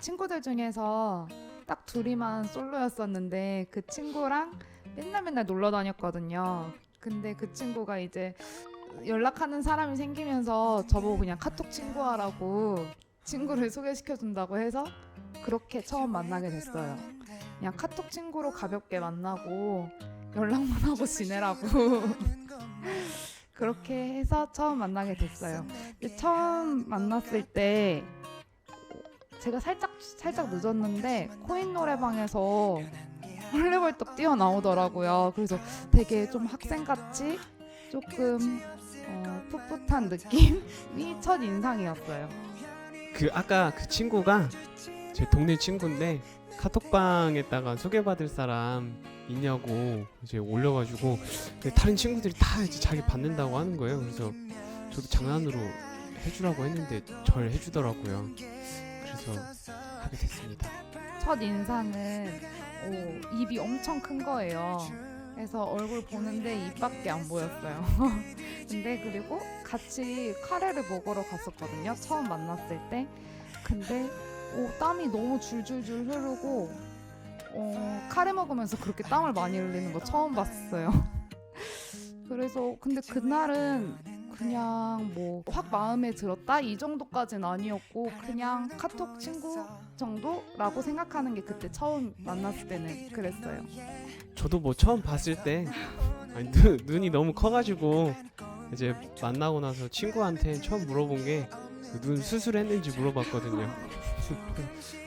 친구들 중에서 딱 둘이만 솔로였었는데 그 친구랑 맨날 맨날 놀러 다녔거든요. 근데 그 친구가 이제 연락하는 사람이 생기면서 저보고 그냥 카톡 친구하라고 친구를 소개시켜 준다고 해서 그렇게 처음 만나게 됐어요. 그냥 카톡 친구로 가볍게 만나고 연락만 하고 지내라고 그렇게 해서 처음 만나게 됐어요. 처음 만났을 때 제가 살짝 살짝 늦었는데 코인 노래방에서 헐레벌떡 뛰어나오더라고요. 그래서 되게 좀 학생같이 조금 어, 풋풋한 느낌이 첫 인상이었어요. 그 아까 그 친구가 제 동네 친구인데 카톡방에다가 소개받을 사람 있냐고 이제 올려가지고 다른 친구들이 다 이제 자기 받는다고 하는 거예요. 그래서 저도 장난으로 해주라고 했는데 절 해주더라고요. 그래서 하게 됐습니다. 첫 인상은 오, 입이 엄청 큰 거예요. 그래서 얼굴 보는데 입밖에 안 보였어요. 근데 그리고 같이 카레를 먹으러 갔었거든요. 처음 만났을 때. 근데 오, 땀이 너무 줄줄줄 흐르고 어, 카레 먹으면서 그렇게 땀을 많이 흘리는 거 처음 봤어요. 그래서 근데 그날은 그냥 뭐 확 마음에 들었다 이 정도까지는 아니었고 그냥 카톡 친구 정도라고 생각하는 게 그때 처음 만났을 때는 그랬어요. 저도 뭐 처음 봤을 때 아니, 눈, 눈이 너무 커가지고 이제 만나고 나서 친구한테 처음 물어본 게 눈 수술했는지 물어봤거든요.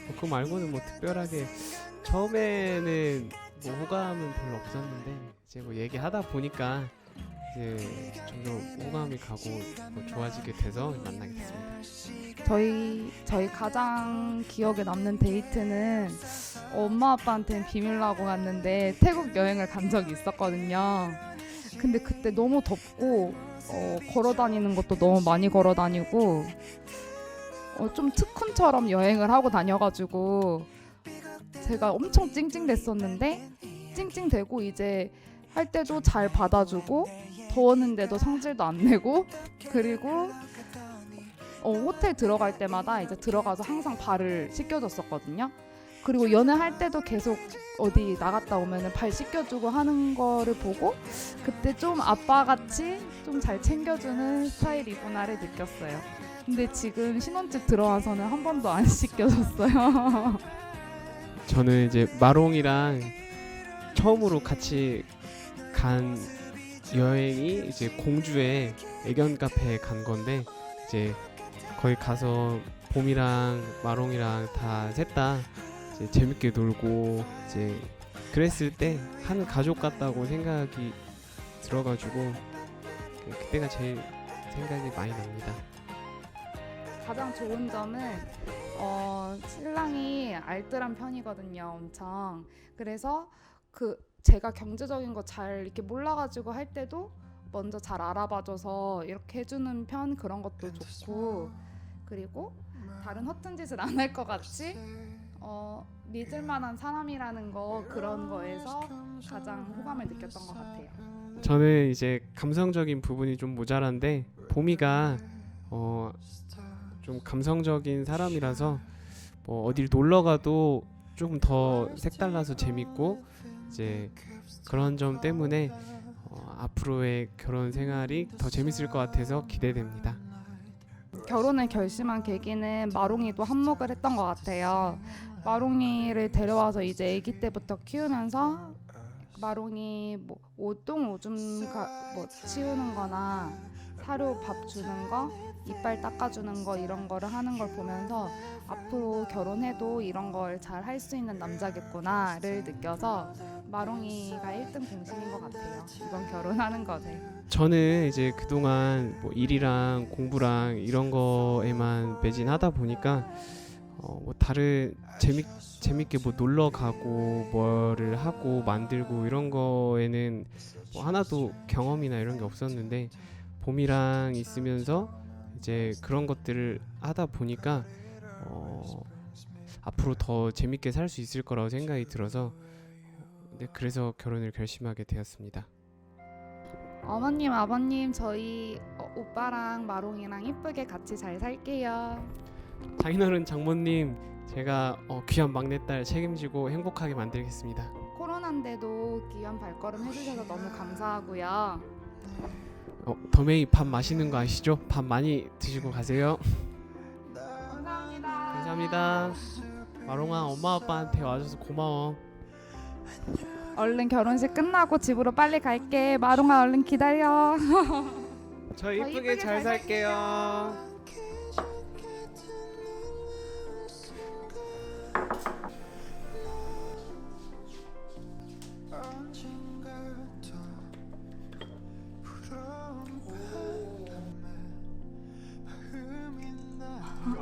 뭐 그거 말고는 뭐 특별하게 처음에는 뭐 호감은 별로 없었는데 이제 뭐 얘기하다 보니까 이제 점점 호감이 가고 뭐 좋아지게 돼서 만나게 됐습니다. 저희 저희 가장 기억에 남는 데이트는 엄마 아빠한테는 비밀로 갔는데 태국 여행을 간 적이 있었거든요. 근데 그때 너무 덥고 어, 걸어 다니는 것도 너무 많이 걸어 다니고 어, 좀 특훈처럼 여행을 하고 다녀가지고 제가 엄청 찡찡댔었는데 찡찡대고 이제 할 때도 잘 받아주고 더웠는데도 성질도 안 내고 그리고 어, 호텔 들어갈 때마다 이제 들어가서 항상 발을 씻겨줬었거든요. 그리고 연애할 때도 계속 어디 나갔다 오면은 발 씻겨주고 하는 거를 보고 그때 좀 아빠같이 좀 잘 챙겨주는 스타일이구나를 느꼈어요. 근데 지금 신혼집 들어와서는 한 번도 안 씻겨줬어요. 저는 이제 마롱이랑 처음으로 같이 간 여행이 이제 공주의 애견 카페에 간 건데 이제 거기 가서 봄이랑 마롱이랑 다 셋 다 재밌게 놀고 이제 그랬을 때 한 가족 같다고 생각이 들어가지고 그- 그때가 제일 생각이 많이 납니다. 가장 좋은 점은 어, 신랑이 알뜰한 편이거든요, 엄청. 그래서 그 제가 경제적인 거 잘 이렇게 몰라가지고 할 때도 먼저 잘 알아봐줘서 이렇게 해주는 편 그런 것도 좋고. 그리고 다른 허튼 짓을 안 할 것 같이 어, 믿을 만한 사람이라는 거 그런 거에서 가장 호감을 느꼈던 것 같아요. 저는 이제 감성적인 부분이 좀 모자란데 봄이가 어 좀 감성적인 사람이라서 뭐 어딜 놀러 가도 조금 더 색달라서 재밌고 이제 그런 점 때문에 어, 앞으로의 결혼 생활이 더 재밌을 것 같아서 기대됩니다. 결혼을 결심한 계기는 마롱이도 한몫을 했던 것 같아요. 마롱이를 데려와서 이제 아기 때부터 키우면서 마롱이 뭐 오똥 오줌 가, 뭐 치우는-거나 사료 밥 주는 거, 이빨 닦아주는 거 이런 거를 하는 걸 보면서 앞으로 결혼해도 이런 걸 잘 할 수 있는 남자겠구나를 느껴서 마롱이가 1등 공신인 것 같아요. 이번 결혼하는 것에. 저는 이제 그동안 뭐 일이랑 공부랑 이런 거에만 매진하다 보니까 어, 뭐 다른 재밌 재밌게 뭐 놀러 가고 뭐를 하고 만들고 이런 거에는 뭐 하나도 경험이나 이런 게 없었는데 봄이랑 있으면서 이제 그런 것들을 하다 보니까 어, 앞으로 더 재밌게 살 수 있을 거라고 생각이 들어서 네, 그래서 결혼을 결심하게 되었습니다. 어머님, 아버님, 저희 어, 오빠랑 마롱이랑 이쁘게 같이 잘 살게요. 장인어른 장모님 제가 어, 귀한 막내딸 책임지고 행복하게 만들겠습니다. 코로나인데도 귀한 발걸음 해주셔서 너무 감사하고요. 어, 더메이 밥 맛있는 거 아시죠? 밥 많이 드시고 가세요. 감사합니다. 마롱아 엄마 아빠한테 와줘서 고마워. 얼른 결혼식 끝나고 집으로 빨리 갈게. 마롱아 얼른 기다려. 저 이쁘게 잘 살게요.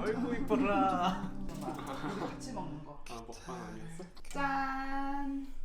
아이고 이뻐라. 같이 먹는 거. 아 먹방 아니었어? 짠.